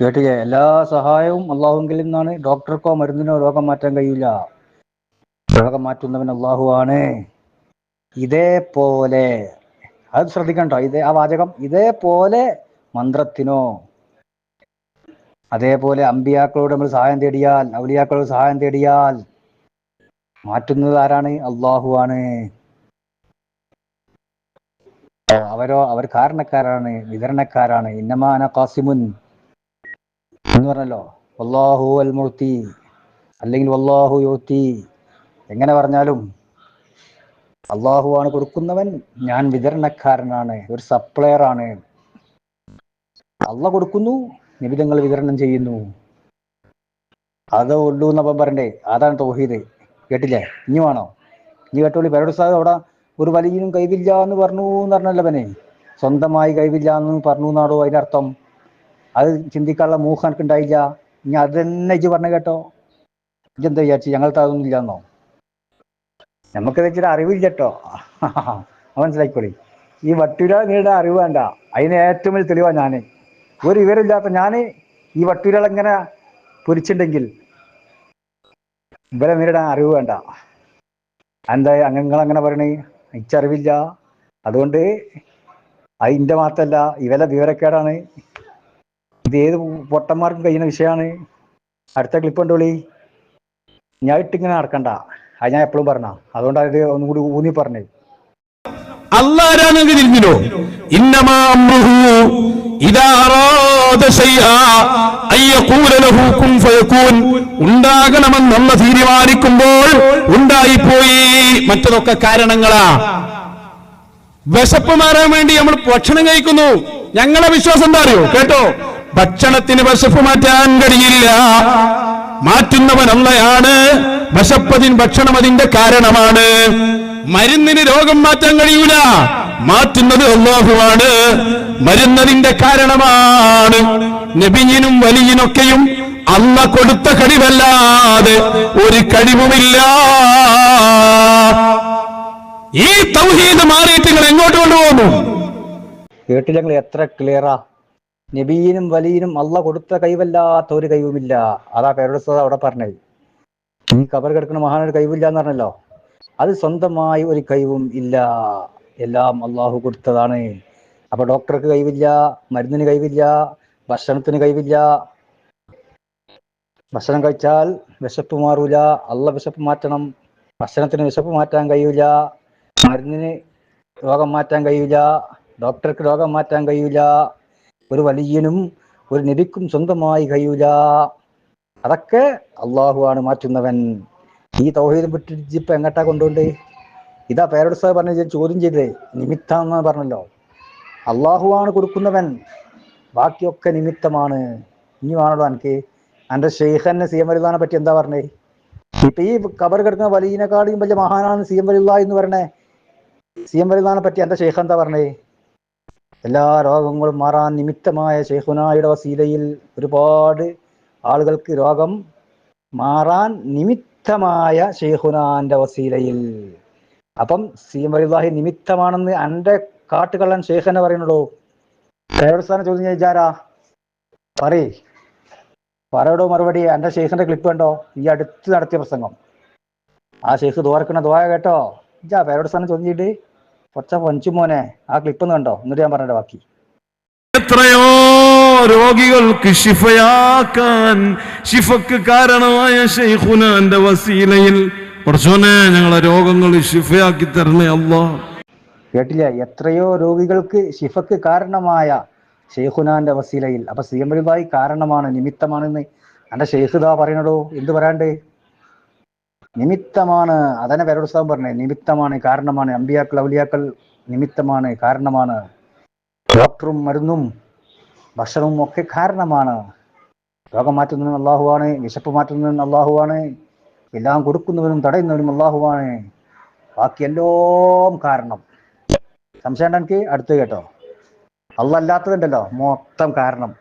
കേട്ടില്ലേ? എല്ലാ സഹായവും അള്ളാഹുവിൽ നിന്നാണ്. ഡോക്ടർക്കോ മരുന്നിനോ രോഗം മാറ്റാൻ കഴിയില്ല. രോഗം മാറ്റുന്നവൻ അള്ളാഹു ആണ്. ഇതേപോലെ അത് ശ്രദ്ധിക്കണ്ട ഇതേ ആ വാചകം ഇതേപോലെ മന്ത്രത്തിനോ അതേപോലെ അമ്പിയാക്കളോട് നമ്മൾ സഹായം തേടിയാൽ ഔലിയാക്കളോട് സഹായം തേടിയാൽ മാറ്റുന്നത് ആരാണ്? അള്ളാഹു ആണ്. അവരോ അവർ കാരണക്കാരാണ് വിതരണക്കാരാണ് ഇന്നമാന കാസിമുൻ എന്ന് പറഞ്ഞല്ലോ. വല്ലാഹു അൽ മുർത്തി അല്ലെങ്കിൽ വല്ലാഹു യോത്തി. എങ്ങനെ പറഞ്ഞാലും അള്ളാഹു ആണ് കൊടുക്കുന്നവൻ. ഞാൻ വിതരണക്കാരനാണ്. ഒരു സപ്ലയർ ആണ്. അള്ള കൊടുക്കുന്നു. നിബിധങ്ങൾ വിതരണം ചെയ്യുന്നു. അത് ഉള്ളൂ എന്നപ്പം പറയണ്ടേ അതാണ് തോഹീദ്. കേട്ടില്ലേ? ഇനി വേണോ? ഇനി കേട്ടോളി. പേരോട് സാധനം അവിടെ ഒരു വലിയനും കൈവില്ല എന്ന് പറഞ്ഞു എന്ന് പറഞ്ഞല്ലോ സ്വന്തമായി കൈവില്ല എന്ന് പറഞ്ഞു എന്നാടോ അതിനർത്ഥം? അത് ചിന്തിക്കാനുള്ള മൂഹം എനിക്ക് ഉണ്ടായില്ല ഇനി അത് തന്നെ ഇജ്ജ് പറഞ്ഞു കേട്ടോ. ഇജ്ജെന്താ വിചാരിച്ചു? ഞങ്ങൾക്ക് അതൊന്നും ഇല്ലാന്നോ? നമുക്ക് വെച്ചിട്ട് അറിവില്ല കേട്ടോ. മനസ്സിലാക്കിക്കോളി ഈ വട്ടൂര നീടെ അറിവ് വേണ്ട. അതിന് ഏറ്റവും വലിയ തെളിവാണ് ഞാൻ ഒരു വിവരമില്ലാത്ത ഞാൻ ഈ വട്ടൂരകൾ എങ്ങനെ പൊരിച്ചിട്ടുണ്ടെങ്കിൽ ഇവരെ നേരിടാൻ അറിവ് വേണ്ട. എന്താ അങ്ങനെ പറയണേ? ഇച്ചറിവില്ല അതുകൊണ്ട് അതിന്റെ മാത്രമല്ല ഇവരെ വിവരക്കേടാണ്. ഇത് ഏത് പൊട്ടന്മാർക്കും കഴിയുന്ന വിഷയമാണ്. അടുത്ത ക്ലിപ്പ് ഉണ്ടോളി ഞാൻ ഇട്ടിങ്ങനെ നടക്കണ്ട. അത് ഞാൻ എപ്പോഴും പറഞ്ഞ. അതുകൊണ്ടാണ് ഇത് ഒന്നും കൂടി ഊന്നി പറഞ്ഞത്. അള്ളാരാണെങ്കിൽ തിരിഞ്ഞിനോ ഇന്നമാ തീരുമാനിക്കുമ്പോൾ ഉണ്ടായിപ്പോയി. മറ്റതൊക്കെ കാരണങ്ങളാ. വിശപ്പ് മാറാൻ വേണ്ടി നമ്മൾ ഭക്ഷണം കഴിക്കുന്നു. ഞങ്ങളെ വിശ്വാസം എന്താ അറിയോ? കേട്ടോ? ഭക്ഷണത്തിന് വിശപ്പ് മാറ്റാൻ കഴിയില്ല. മാറ്റുന്നവൻ അല്ലയാണ് വിശപ്പതിൻ ഭക്ഷണം അതിന്റെ കാരണമാണ്. മരുന്നിന് രോഗം മാറ്റാൻ കഴിയൂല. മാറ്റുന്നത് അള്ളാഹുവാണ് മരുന്നതിന്റെ കാരണമാണ്. നബിഞ്ഞിനും വലിയനൊക്കെയും അല്ല കൊടുത്ത കഴിവല്ലാതെ ഒരു കഴിവുമില്ല. ഈ തൗഹീദ് മാറിയിട്ട് നിങ്ങൾ എങ്ങോട്ട് കൊണ്ടുപോകുന്നു? കേട്ടില്ല നിങ്ങൾ? എത്ര ക്ലിയറാ നബീനും വലിയനും അള്ള കൊടുത്ത കൈവല്ലാത്ത ഒരു കൈവുമില്ല അതാ പേരുടെ അവിടെ പറഞ്ഞത്. ഈ കബർ കിടക്കുന്ന മഹാനൊരു കൈവില്ല എന്ന് പറഞ്ഞല്ലോ? അത് സ്വന്തമായി ഒരു കഴിവും ഇല്ല. എല്ലാം അള്ളാഹു കൊടുത്തതാണ്. അപ്പൊ ഡോക്ടർക്ക് കഴിവില്ല മരുന്നിന് കഴിവില്ല ഭക്ഷണത്തിന് കഴിവില്ല. ഭക്ഷണം കഴിച്ചാൽ വിശപ്പ് മാറൂല അള്ള വിശപ്പ് മാറ്റണം ഭക്ഷണത്തിന് വിശപ്പ് മാറ്റാൻ കഴിയൂല മരുന്നിന് രോഗം മാറ്റാൻ കഴിയൂല ഡോക്ടർക്ക് രോഗം മാറ്റാൻ കഴിയൂല ഒരു വലിയനും ഒരു നബിക്കും സ്വന്തമായി കഴിയൂല. അതൊക്കെ അള്ളാഹു ആണ് മാറ്റുന്നവൻ. ഈ തൗഹീദ് വിട്ടിട്ട് ഇപ്പൊ എങ്ങട്ടാ കൊണ്ടുകൊണ്ട് ഇതാ പേരോട് സാഹ് പറഞ്ഞ ചോദ്യം ചെയ്തേ നിമിത്താന്ന് പറഞ്ഞല്ലോ. അള്ളാഹു ആണ് കൊടുക്കുന്നവൻ ബാക്കിയൊക്കെ നിമിത്തമാണ്. ഇനി വേണല്ലോ എനിക്ക് എന്റെ ഷെയ്ഖന്നെ സി എം വലുതാനെ പറ്റി എന്താ പറഞ്ഞേ? ഇപ്പൊ ഈ കബർ കിടക്കുന്ന വലിയനെക്കാളും വലിയ മഹാനാണ് സി എം വലുത എന്ന് പറഞ്ഞേ. സി എം വലുതാനെ പറ്റി എന്റെ ഷെയ്ഖ് എന്താ പറഞ്ഞേ? എല്ലാ രോഗങ്ങളും മാറാൻ നിമിത്തമായ ഷെയ്ഖുനായുടെ വസീലയിൽ ഒരുപാട് ആളുകൾക്ക് രോഗം മാറാൻ നിമിത്തമായ ഷെയ്ഖുനാന്റെ വസീലയിൽ. അപ്പം സി എം വലുതാഹി നിമിത്തമാണെന്ന് എന്റെ കാട്ടുകള്ളൻ ഷെയ്ഖ് എന്നെ പറയണുള്ളൂ ദേവസ്ഥാനം ചോദ്യം ചോദിച്ചാരാ പറ പറയടോ മറുപടി? എന്റെ ഷെയ്ഖിന്റെ ക്ലിപ്പ് കണ്ടോ? ഈ അടുത്ത് നടത്തിയ പ്രസംഗം. ആ ഷെയ്ഖ് ദോരക്കണ ദോയ കേട്ടോ. ഇജാ പേരോട് സ്ഥാനം ചോദ്യം ചെയ്തിട്ട് കൊച്ച പഞ്ചു മോനെ ആ ക്ലിപ്പ് ഒന്ന് കണ്ടോ? എന്നിട്ട് ഞാൻ പറഞ്ഞ ബാക്കി. എത്രയോ രോഗികൾക്ക് ശിഫയാക്കാൻ ശിഫക്ക് കാരണമായ ഷെയ്ഖുനാന്റെ വസീലയിൽ. കുറച്ചോനെ ഞങ്ങളെ രോഗങ്ങൾ ഷിഫയാക്കി തരണേ അല്ലാ. കേട്ടില്ല? എത്രയോ രോഗികൾക്ക് ഷിഫക്ക് കാരണമായ ഷെയ്ഖുനാന്റെ വസീലയിൽ. അപ്പൊ സി എം വലുതായി കാരണമാണ് നിമിത്തമാണെന്ന് എന്റെ ഷെയ്ഖ് ദാ പറയണടോ? എന്ത് പറയാണ്ട്? നിമിത്തമാണ്. അതന്നെ പേരോത്സവം പറഞ്ഞേ നിമിത്തമാണ് കാരണമാണ്. അമ്പിയാക്കൾ ഔലിയാക്കൾ നിമിത്തമാണ് കാരണമാണ്. ഡോക്ടറും മരുന്നും ഭക്ഷണവും ഒക്കെ കാരണമാണ്. രോഗം മാറ്റുന്നവനും അള്ളാഹുവാണ് വിശപ്പ് മാറ്റുന്നവനും അള്ളാഹുവാണ് എല്ലാം കൊടുക്കുന്നവനും തടയുന്നവനും അള്ളാഹുവാണ് ബാക്കി എല്ലാം കാരണം. സംശയം എനിക്ക്? അടുത്ത് കേട്ടോ. അള്ള അല്ലാത്തതുണ്ടല്ലോ മൊത്തം കാരണം.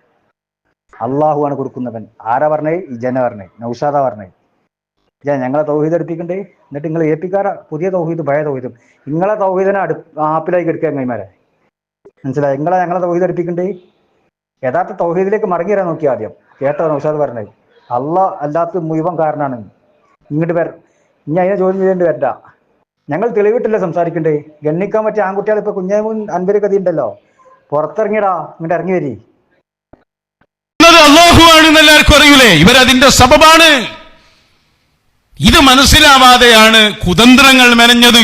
അള്ളാഹുവാണ് കൊടുക്കുന്നവൻ. ആരാ പറഞ്ഞേ? ഈ ജന പറഞ്ഞേ. നൗഷാദ പറഞ്ഞേ. ഞാൻ ഞങ്ങളെ തൗഹീദ് എടുപ്പിക്കണ്ടേ. എന്നിട്ട് നിങ്ങൾ ഏൽപ്പിക്കാറ പുതിയ തൗഹീദ് പഴയ തൗഹീദും. നിങ്ങളെ തൗഹീദിനെ അടു ആപ്പിലേക്ക് എടുക്കാൻ കൈമാരെ മനസ്സിലായി? നിങ്ങളെ ഞങ്ങളെ തൗഹീദ് എടുപ്പിക്കണ്ടേ. യഥാർത്ഥ തൗഹീദിലേക്ക് മടങ്ങി വരാൻ നോക്കി ആദ്യം. കേട്ടോ നൗഷാദ് പറഞ്ഞത്. അള്ളാഹ് അല്ലാത്ത മുഴുവൻ കാരണമാണ് ഇങ്ങോട്ട് വര. ഇനി അതിനെ ചോദ്യം ചെയ്യേണ്ടി വരണ്ട. ഞങ്ങൾ തെളിവിട്ടില്ല സംസാരിക്കണ്ടേ? ഗണ്ണിക്കാൻ പറ്റിയ ആൺകുട്ടികൾ ഇപ്പൊ കുഞ്ഞാമുൻ അൻപര് കഥ ഉണ്ടല്ലോ. പുറത്തിറങ്ങിടാ ഇങ്ങോട്ട് ഇറങ്ങി വരി. അള്ളാഹു ആണെന്ന് എല്ലാവർക്കും അറിയൂലേ? ഇവരതിന്റെ സബബാണ്. ഇത് മനസ്സിലാവാതെയാണ് കുതന്ത്രങ്ങൾ മെനഞ്ഞത്.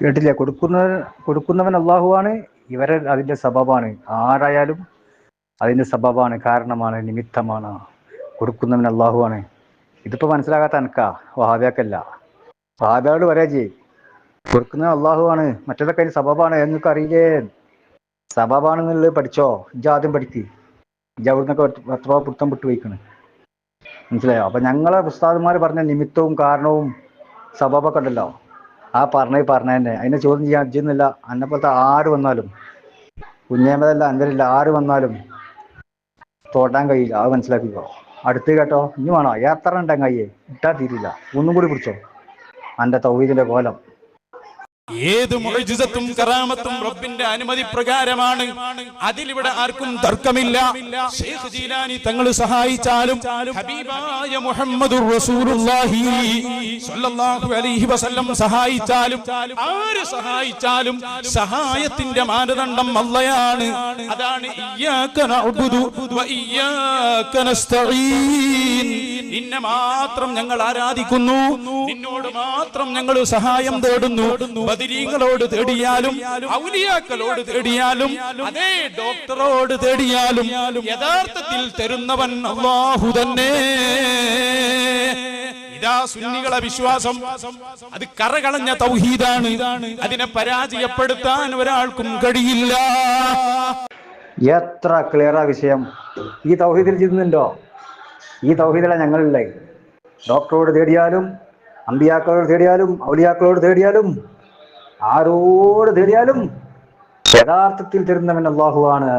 കേട്ടില്ല? കൊടുക്കുന്ന കൊടുക്കുന്നവൻ അള്ളാഹുവാണ് ഇവരെ അതിന്റെ സബബാണ്. ആരായാലും അതിന്റെ സബബാണ് കാരണമാണ് നിമിത്തമാണ്. കൊടുക്കുന്നവൻ അള്ളാഹുവാണ് ഇതിപ്പോ മനസ്സിലാകാത്ത അനക്കാ വഹാബിയാക്കല്ല. വഹാബിയോട് പറയാ കൊടുക്കുന്നവൻ അള്ളാഹുവാണ് മറ്റേതൊക്കെ അതിന് സബബാണ് നിങ്ങൾക്ക് അറിയില്ലേ? സബബാണെന്നുള്ളത് പഠിച്ചോ? ഇജ്ജ് ആദ്യം പഠിക്ക്. ഇജ്ജ് അവിടുന്നൊക്കെ എത്ര പുത്തം വിട്ടു വയ്ക്കണ് മനസ്സിലായോ? അപ്പൊ ഞങ്ങളെ ഉസ്താദുമാർ പറഞ്ഞ നിമിത്തവും കാരണവും സബബൊക്കെ ഉണ്ടല്ലോ. ആ പറഞ്ഞ പറഞ്ഞ തന്നെ അതിനെ ചോദ്യം ചെയ്യാൻ ചെയ്യുന്നില്ല അന്നെപ്പോലത്തെ ആര് വന്നാലും. കുഞ്ഞേമതല്ല അന്തരില്ല ആര് വന്നാലും തോട്ടാൻ കഴിയില്ല. അത് മനസ്സിലാക്കിക്കോ. അടുത്ത് കേട്ടോ ഇനി വേണോ? എത്ര ഉണ്ടാൻ കയ്യേ ഇട്ടാ തീരില്ല. ഒന്നും കൂടി പിടിച്ചോ. അന്റെ തൗഹീദിന്റെ കോലം. ഏത് മുഅ്ജിസത്തും കറാമത്തും റബ്ബിന്റെ അനുമതി പ്രകാരമാണ്. അതിലിവിടെ ആർക്കും തർക്കമില്ല. ഷെയ്ഖ് ജീലാനി തങ്ങൾ സഹായിച്ചാലും ഹബീബായ മുഹമ്മദുർ റസൂലുള്ളാഹി സ്വല്ലല്ലാഹു അലൈഹി വസല്ലം സഹായിച്ചാലും ആര് സഹായിച്ചാലും സഹായത്തിന്റെ മാനദണ്ഡം അല്ലയാണ് അതാണ് ഇയ്യാക നഅ്ബുദു വ ഇയ്യാക നസ്തഈൻ. നിന്നെ മാത്രം ഞങ്ങൾ ആരാധിക്കുന്നു. നിന്നോട് മാത്രം ഞങ്ങൾ സഹായം തേടുന്നു. ബദിരീങ്ങളോട് തേടിയാലും ഔലിയാക്കളോട് തേടിയാലും അതേ ഡോക്ടറോട് തേടിയാലും യഥാർത്ഥത്തിൽ തരുന്നവൻ അള്ളാഹു തന്നെ. ഇതാ സുന്നികളെ വിശ്വാസം. അത് കറകളഞ്ഞ തൗഹീദാണ്. അതിനെ പരാജയപ്പെടുത്താൻ ഒരാൾക്കും കഴിയില്ല. എത്ര ക്ലിയറാ വിഷയം. ഈ തൗഹീദിൽ ചെയ്യുന്നുണ്ടോ ഈ തൗഹീദിലെ ഞങ്ങളില്ലേ ഡോക്ടറോട് തേടിയാലും അമ്പിയാക്കളോട് തേടിയാലും ഔലിയാക്കളോട് തേടിയാലും ആരോട് തേടിയാലും യഥാർത്ഥത്തിൽ തരുന്നവൻ അള്ളാഹുവാണ്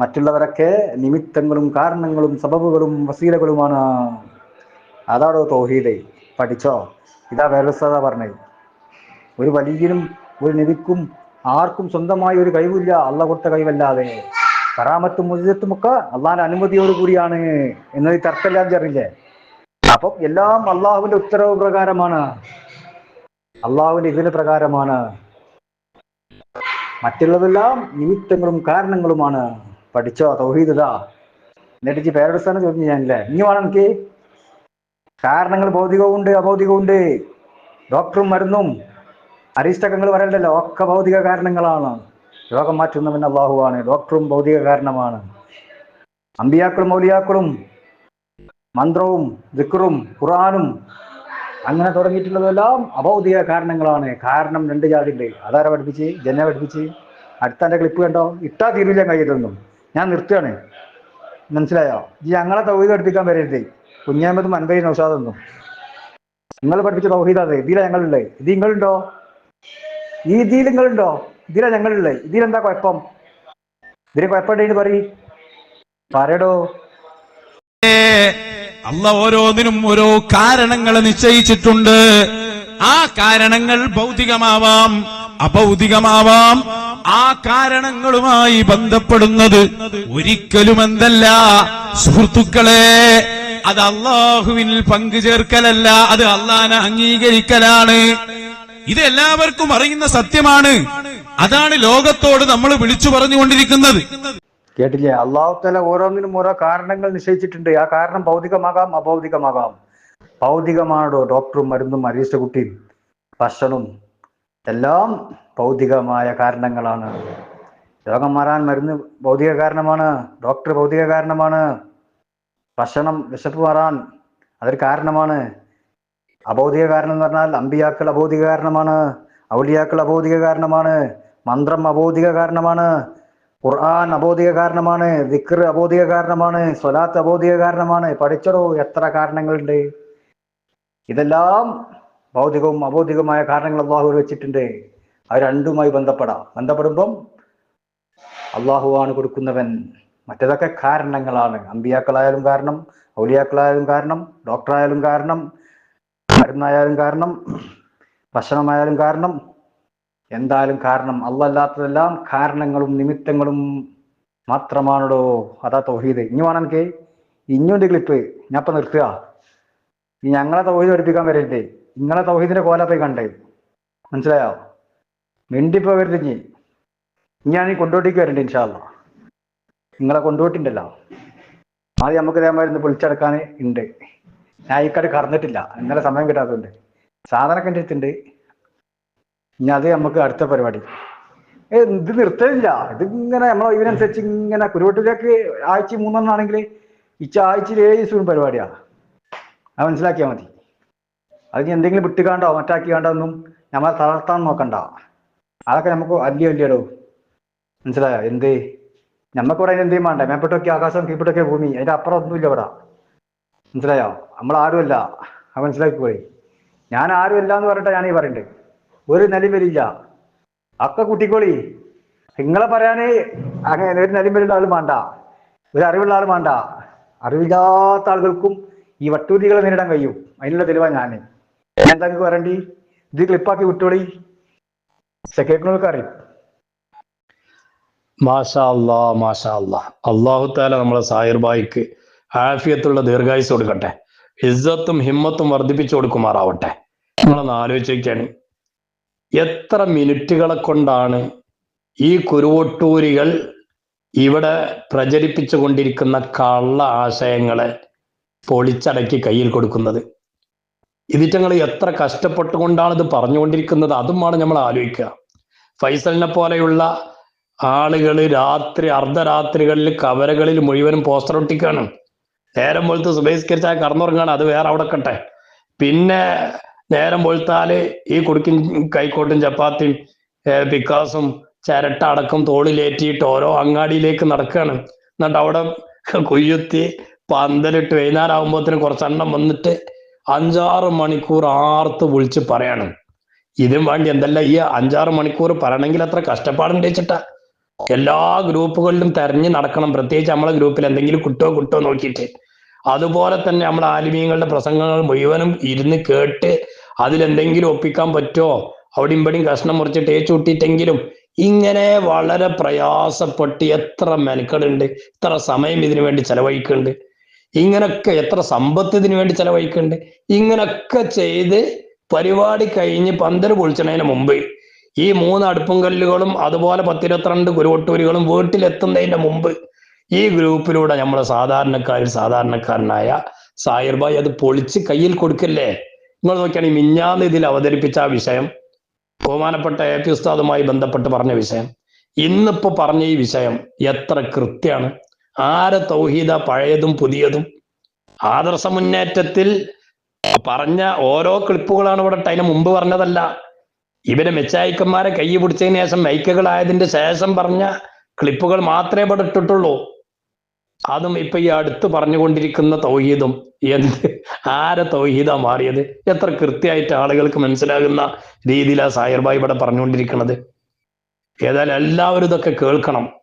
മറ്റുള്ളവരൊക്കെ നിമിത്തങ്ങളും കാരണങ്ങളും സബബുകളും വസീലകളുമാണ്. അതാണോ തൗഹീദ്? പഠിച്ചോ? ഇതാ വ്യവസ്ഥത പറഞ്ഞത്. ഒരു വലിയനും ഒരു നബിക്കും ആർക്കും സ്വന്തമായി ഒരു കഴിവില്ല. അള്ള കൊടുത്ത കഴിവല്ലാതെ. കറാമത്തും മുജിതത്തും ഒക്കെ അള്ളാന്റെ അനുമതിയോട് കൂടിയാണ് എന്നത് തർക്കമില്ലാതെ അറിയില്ലേ അപ്പം എല്ലാം അള്ളാഹുവിന്റെ ഉത്തരവ് പ്രകാരമാണ്. അള്ളാഹുവിന്റെ ഇതിന് പ്രകാരമാണ്. മറ്റുള്ളതെല്ലാം നിമിത്തങ്ങളും കാരണങ്ങളുമാണ്. പഠിച്ചോ? തൗഹീദാ എന്നിട്ട് ഈ പേരടിസ്ഥാനം ചോദിച്ചു ഞാനില്ലേ? ഇനി വേണം എനിക്ക് കാരണങ്ങൾ ഭൗതികവുമുണ്ട് അഭൗതികവുമുണ്ട് ഡോക്ടറും മരുന്നും അരിഷ്ടകങ്ങൾ പറയണ്ടല്ലോ ഒക്കെ ഭൗതിക കാരണങ്ങളാണ്. രോഗം മാറ്റുന്നവൻ അള്ളാഹുവാണ്. ഡോക്ടറും ഭൗതിക കാരണമാണ്. അമ്പിയാക്കളും മൗലിയാക്കളും മന്ത്രവും ദിക്റും ഖുറാനും അങ്ങനെ തുടങ്ങിയിട്ടുള്ളതെല്ലാം അഭൗതിക കാരണങ്ങളാണ്. കാരണം രണ്ട് ജാതിയുണ്ട് അതാരെ പഠിപ്പിച്ച് ജന പഠിപ്പിച്ച് അടുത്ത ക്ലിപ്പ് കണ്ടോ? ഇട്ടാ തീരുവില്ല കയ്യിലൊന്നും ഞാൻ നിർത്തുകയാണ്. മനസ്സിലായോ? ഈ ഞങ്ങളെ തൗഹീദ് പഠിപ്പിക്കാൻ വരരുത്. കുഞ്ഞാമത് മൻപരി നൗഷാദൊന്നും നിങ്ങൾ പഠിപ്പിച്ച തൗഹീദ് അതെ. ഇതിലാ ഞങ്ങളുള്ളത്. ഇത് നിങ്ങളുണ്ടോ? ഈ ഇതിൽ നിങ്ങളുണ്ടോ? ഇതിലാ ഞങ്ങളുള്ളത്. ഇതിലെന്താ കുഴപ്പം? ഇതിന് കുഴപ്പമുണ്ടെങ്കിൽ പറയ്. പറയടോ. അല്ല ഓരോന്നിനും ഓരോ കാരണങ്ങൾ നിശ്ചയിച്ചിട്ടുണ്ട്. ആ കാരണങ്ങൾ ഭൗതികമാവാം അഭൗതികമാവാം. ആ കാരണങ്ങളുമായി ബന്ധപ്പെടുന്നത് ഒരിക്കലും എന്തല്ല സുഹൃത്തുക്കളെ അത് അള്ളാഹുവിൽ പങ്കു ചേർക്കലല്ല അത് അള്ളാനെ അംഗീകരിക്കലാണ്. ഇത് എല്ലാവർക്കും അറിയുന്ന സത്യമാണ്. അതാണ് ലോകത്തോട് നമ്മൾ വിളിച്ചു പറഞ്ഞുകൊണ്ടിരിക്കുന്നത്. കേട്ടില്ലേ? അള്ളാഹു തല ഓരോന്നിനും ഓരോ കാരണങ്ങൾ നിശ്ചയിച്ചിട്ടുണ്ട്. ആ കാരണം ഭൗതികമാകാം അഭൗതികമാകാം. ഭൗതികമാണോ ഡോക്ടറും മരുന്നും അരീസ കുട്ടിയും ഭക്ഷണവും? എല്ലാം ഭൗതികമായ കാരണങ്ങളാണ്. രോഗം മാറാൻ മരുന്ന് ഭൗതിക കാരണമാണ് ഡോക്ടർ ഭൗതിക കാരണമാണ് ഭക്ഷണം വിശപ്പ് മാറാൻ അതൊരു കാരണമാണ്. അഭൗതിക കാരണം എന്ന് പറഞ്ഞാൽ അമ്പിയാക്കൾ അഭൗതിക കാരണമാണ് ഔലിയാക്കൾ അഭൗതിക കാരണമാണ് മന്ത്രം അഭൗതിക കാരണമാണ് ഖുർആൻ അബോധിക കാരണമാണ് ദിക്ർ അബോധിക കാരണമാണ് സ്വലാത്ത് അബോധിക കാരണമാണ്. പഠിച്ചടോ എത്ര കാരണങ്ങളുണ്ട്? ഇതെല്ലാം ഭൗതികവും അബോധികവുമായ കാരണങ്ങൾ അള്ളാഹു വെച്ചിട്ടുണ്ട്. അത് രണ്ടുമായി ബന്ധപ്പെടാം. ബന്ധപ്പെടുമ്പം അള്ളാഹുവാണ് കൊടുക്കുന്നവൻ. മറ്റേതൊക്കെ കാരണങ്ങളാണ്. അമ്പിയാക്കളായാലും കാരണം ഔലിയാക്കളായാലും കാരണം ഡോക്ടറായാലും കാരണം മരുന്നായാലും കാരണം ഭക്ഷണമായാലും കാരണം എന്തായാലും കാരണം അല്ലല്ലാത്തതെല്ലാം കാരണങ്ങളും നിമിത്തങ്ങളും മാത്രമാണല്ലോ അതാ തൗഹീദ്. ഇനി വേണം എനിക്ക് ഇഞ്ഞുണ്ട് ക്ലിപ്പ് ഞാൻ ഇപ്പൊ നിർത്തുക. ഈ ഞങ്ങളെ തൗഹീദ് പഠിപ്പിക്കാൻ വരണ്ടേ നിങ്ങളെ തൗഹീദിന്റെ കോല പോയി കണ്ടേ. മനസ്സിലായോ? മിണ്ടിപ്പോ വരുത് ഇനി ഞാൻ ഈ കൊണ്ടോട്ടിക്ക് വരണ്ടേ ഇൻഷാല്ല നിങ്ങളെ കൊണ്ടോട്ടിണ്ടല്ലോ. ആദ്യം നമുക്ക് ഇതേമാതിരി പൊളിച്ചടക്കാൻ ഉണ്ട് ഞാൻ ഈ കട കറന്നിട്ടില്ല ഇന്നലെ സമയം കിട്ടാത്തതുണ്ട് എന്റെ അടുത്തുണ്ട് ഇനി അത് നമുക്ക് അടുത്ത പരിപാടി. ഇത് നിർത്തലില്ല. ഇത് ഇങ്ങനെ നമ്മളെ ഇതിനനുസരിച്ച് ഇങ്ങനെ കുരുവട്ടിലേക്ക് ആഴ്ച മൂന്നെണ്ണാണെങ്കിൽ ഇച്ച ആഴ്ചയിൽ ഏഴ് ദിവസവും പരിപാടിയാ. അത് മനസ്സിലാക്കിയാൽ മതി. അതിന് എന്തെങ്കിലും വിട്ടുകാണ്ടോ മറ്റാക്കി ഒന്നും നമ്മളെ തളർത്താൻ നോക്കണ്ട. അതൊക്കെ നമുക്ക് വലിയ വലിയടോ മനസ്സിലായോ? എന്ത്? നമുക്ക് ഇവിടെ എന്തെയും വേണ്ട. മേപ്പെട്ടൊക്കെ ആകാശം കീപ്പെട്ടൊക്കെ ഭൂമി. അതിന്റെ അപ്പുറം ഒന്നുമില്ല ഇവിടെ. മനസ്സിലായോ? നമ്മൾ ആരുമല്ല അത് മനസ്സിലാക്കി പോയി ഞാൻ ആരുമല്ല എന്ന് പറഞ്ഞിട്ട് ഞാൻ ഈ പറയുന്നുണ്ട് ഒരു നിലയും വരില്ല അക്ക കുട്ടിക്കോളി. നിങ്ങളെ പറയാനേ അങ്ങനെ ഒരു നിലയും വരുന്ന ആൾ വേണ്ട. ഒരു അറിവുള്ള ആൾ വേണ്ട. അറിവില്ലാത്ത ആളുകൾക്കും ഈ വട്ടൂരികളെ നേരിടാൻ കഴിയും. അതിനുള്ള തെളിവാ ഞാൻ. എന്താ നിങ്ങൾക്ക് പറയണ്ടി? ഇത് ക്ലിപ്പാക്കി വിട്ടോളി. സെക്രട്ടറികൾക്ക് മാഷാ അല്ലാ മാഷാ അള്ളാഹു താല നമ്മളെ സാഹിർ ബായിക്ക് ആഫിയത്തുള്ള ദീർഘായുസ് കൊടുക്കട്ടെ. ഇസ്സത്തും ഹിമ്മത്തും വർദ്ധിപ്പിച്ചു കൊടുക്കുമാറാവട്ടെ. നിങ്ങളൊന്ന് ആലോചിക്കാണ് എത്ര മിനിറ്റുകളെ കൊണ്ടാണ് ഈ കുരുവട്ടൂരികൾ ഇവിടെ പ്രചരിപ്പിച്ചു കൊണ്ടിരിക്കുന്ന കള്ള ആശയങ്ങളെ പൊളിച്ചടക്കി കയ്യിൽ കൊടുക്കുന്നത്? ഇതിറ്റങ്ങൾ എത്ര കഷ്ടപ്പെട്ടുകൊണ്ടാണ് ഇത് പറഞ്ഞുകൊണ്ടിരിക്കുന്നത്? അതുമാണ് നമ്മൾ ആലോചിക്കുക. ഫൈസലിനെ പോലെയുള്ള ആളുകൾ രാത്രി അർദ്ധരാത്രികളിൽ കവരകളിൽ മുഴുവനും പോസ്റ്റർ ഒട്ടിക്കാണ് നേരം പോലത്തെ സുബഹിസ്കരിച്ചാൽ കടന്നുറങ്ങാണ് അത് വേറെ അവിടെ കട്ടെ പിന്നെ നേരം പൊഴുത്താൽ ഈ കുടുക്കിൻ കൈക്കോട്ടും ചപ്പാത്തിയും പിക്കാസും ചിരട്ട അടക്കം തോളിലേറ്റിയിട്ട് ഓരോ അങ്ങാടിയിലേക്ക് നടക്കുകയാണ് എന്നിട്ട് അവിടെ കൊയ്യുത്തി പന്തലിട്ട് വൈകുന്നേരം ആകുമ്പോഴത്തേന് കുറച്ചെണ്ണം വന്നിട്ട് അഞ്ചാറ് മണിക്കൂർ ആർത്ത് വിളിച്ച് പറയാണ്. ഇതിനും വേണ്ടി എന്തല്ല ഈ അഞ്ചാറ് മണിക്കൂർ പറയണമെങ്കിൽ അത്ര കഷ്ടപ്പാടുണ്ട് വെച്ചിട്ടാ എല്ലാ ഗ്രൂപ്പുകളിലും തെരഞ്ഞു നടക്കണം. പ്രത്യേകിച്ച് നമ്മളെ ഗ്രൂപ്പിൽ എന്തെങ്കിലും കുട്ടോ കുട്ടോ നോക്കിയിട്ട്. അതുപോലെ തന്നെ നമ്മൾ ആലിമീങ്ങളുടെ പ്രസംഗങ്ങൾ മുഴുവനും ഇരുന്ന് കേട്ട് അതിലെന്തെങ്കിലും ഒപ്പിക്കാൻ പറ്റുമോ അവിടെ ഇവിടെയും കഷ്ണം മുറിച്ച് ഏച്ചു ഇങ്ങനെ വളരെ പ്രയാസപ്പെട്ട് എത്ര മെനക്കെടുണ്ട് ഇത്ര സമയം ഇതിനു വേണ്ടി ചെലവഴിക്കുന്നുണ്ട്. ഇങ്ങനൊക്കെ എത്ര സമ്പത്ത് ഇതിനു വേണ്ടി ചെലവഴിക്കുന്നുണ്ട്. ഇങ്ങനൊക്കെ ചെയ്ത് പരിപാടി കഴിഞ്ഞ് പന്തൽ പൊളിച്ചതിന് മുമ്പ് ഈ മൂന്ന് അടുപ്പും കല്ലുകളും അതുപോലെ പത്തിരുപത്തിരണ്ട് കുരുവട്ടൂരികളും വീട്ടിലെത്തുന്നതിന്റെ മുമ്പ് ഈ ഗ്രൂപ്പിലൂടെ നമ്മൾ സാധാരണക്കാരിൽ സാധാരണക്കാരനായ സായിർബായ് അത് പൊളിച്ച് കയ്യിൽ കൊടുക്കല്ലേ? നിങ്ങൾ നോക്കിയാണ് ഈ മിഞ്ഞാന്ന് ഇതിൽ അവതരിപ്പിച്ച ആ വിഷയം ബഹുമാനപ്പെട്ട എ പി ഉസ്താദുമായി ബന്ധപ്പെട്ട് പറഞ്ഞ വിഷയം ഇന്നിപ്പോ പറഞ്ഞ ഈ വിഷയം എത്ര കൃത്യാണ് ആരെ തൗഹീദ പഴയതും പുതിയതും. ആദർശ മുന്നേറ്റത്തിൽ പറഞ്ഞ ഓരോ ക്ലിപ്പുകളാണ് ഇവിടെ. അതിന് മുമ്പ് പറഞ്ഞതല്ല. ഇവരെ മെച്ചായിക്കന്മാരെ കൈ പിടിച്ചതിന് ശേഷം മൈക്കുകളായതിന്റെ ശേഷം പറഞ്ഞ ക്ലിപ്പുകൾ മാത്രമേ ഇവിടെ അതും ഇപ്പൊ ഈ അടുത്ത് പറഞ്ഞുകൊണ്ടിരിക്കുന്ന തൗഹീദും എന്ത്? ആരെ തൗഹീദാ മാറിയത്? എത്ര കൃത്യമായിട്ട് ആളുകൾക്ക് മനസ്സിലാകുന്ന രീതിയിലാണ് സായർബായി ഇവിടെ പറഞ്ഞുകൊണ്ടിരിക്കുന്നത് ഏതായാലും എല്ലാവരും ഇതൊക്കെ കേൾക്കണം.